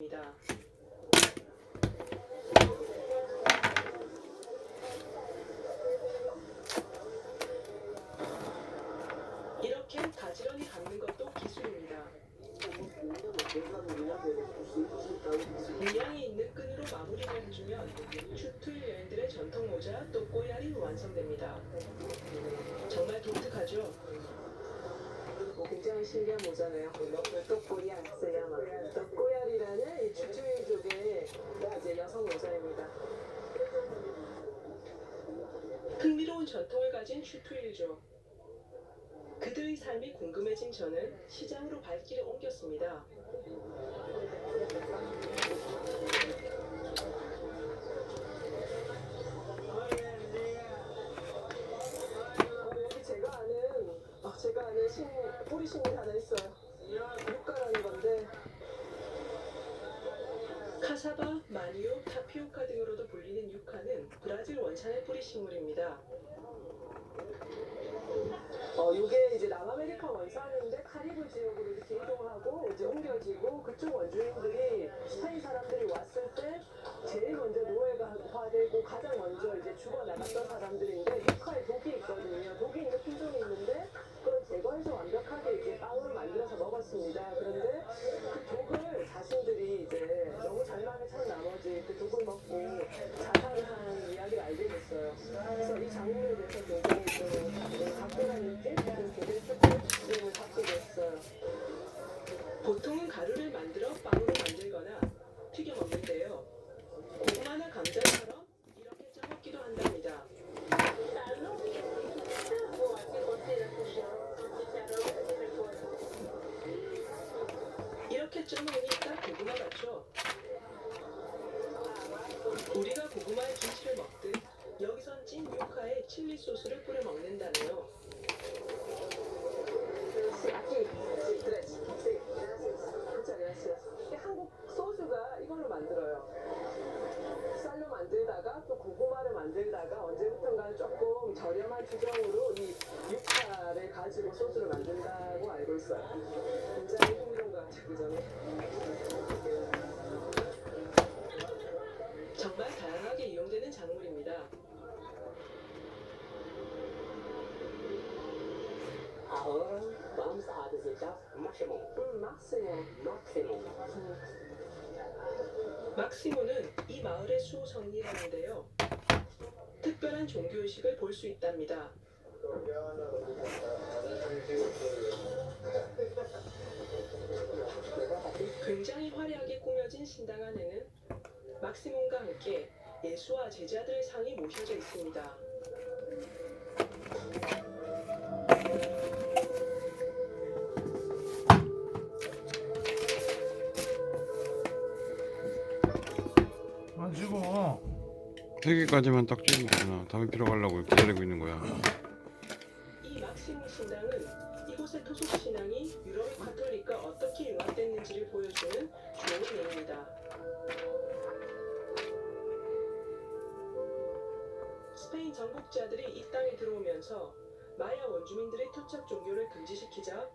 입니다. 이렇게 가지런히 감는 것도 기술입니다. 물량이 있는 끈으로 마무리를 해주면 추투일 여인들의 전통 모자 또 꼬야리 완성됩니다. 정말 독특하죠? 어, 굉장히 신기한 모자네요. 또 꼬리알 쓰야마. 또 꼬야리라는 이 추투일족의 이제 여성 모자입니다. 흥미로운 전통을 가진 추투일족. 그들의 삶이 궁금해진 저는 시장으로 발길을 옮겼습니다. 뿌리신이 하나 있어요. 육가라는 건데 카사바, 마니오, 타피오카 등으로도 불리는 유카는 브라질 원산의 뿌리 식물입니다. 어, 이게 이제 남아메리카 원산인데 카리브 지역으로 이렇게 이동하고 이제 옮겨지고 그쪽 원주민들이 스페인 사람들이 왔을 때 제일 먼저 노예화되고 가장 먼저 이제 죽어 나갔던 사람들인데 유카에 독이 있거든요. 독이 있는 품종이 있는데 그걸 제거해서 완벽하게 이제 빵으로 먹었습니다. 그런데 그 독을 자신들이 이제 너무 절망에 찬 나머지 그 독을 먹고 자살한 이야기를 알게 됐어요. 그래서 이 작물에 대해서 굉장히 좀 각별한 칠리 소스를 뿌려 먹는다네요. 한국 소주가 이걸로 만들어요. 쌀로 만들다가 또 고구마를 만들다가 언제부턴가 조금 저렴한 주정으로 이 유카를 가지고 소주를 만든다고 알고 있어요. 굉장히 막시모는 이 마을의 수호성이라는데요. 특별한 종교의식을 볼 수 있답니다. 굉장히 화려하게 꾸며진 신당 안에는 막시몬과 함께 예수와 제자들의 상이 모셔져 있습니다. 세 개까지만 딱 찍으면 되구나. 다음에 필요 가려고 기다리고 있는 거야. 이 막시모 신당은 이곳의 토속 신앙이 유럽 카톨릭과 어떻게 융합됐는지를 보여주는 좋은 예입니다. 스페인 정복자들이 이 땅에 들어오면서 마야 원주민들의 토착 종교를 금지시키자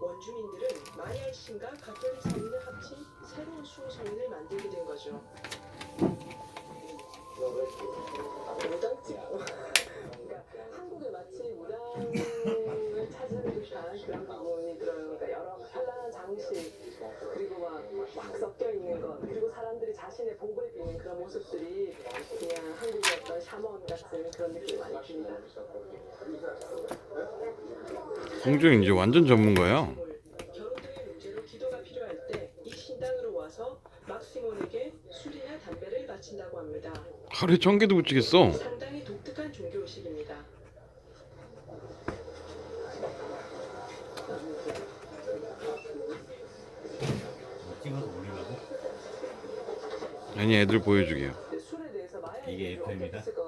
원주민들은 마야의 신과 가톨릭 성인을 합친 새로운 수호 성인을 만들게 된 거죠. 그런 부분이 들어요. 그러니까 여러 현란한 장식 그리고 막, 막 섞여 있는 것 그리고 사람들이 자신의 복을 비는 그런 모습들이 그냥 한국의 어떤 샤먼 같은 그런 느낌이 많이 듭니다. 공주는 이제 완전 전문가야. 결혼 등의 문제로 기도가 필요할 때 이 신당으로 와서 막시몬에게 술이나 담배를 바친다고 합니다. 하루에 천 개도 못 찍겠어. 상당히 독특한 종교 의식입니다. 찍어서 올리려고? 아니 애들 보여주게요. 이게 FM이다? 것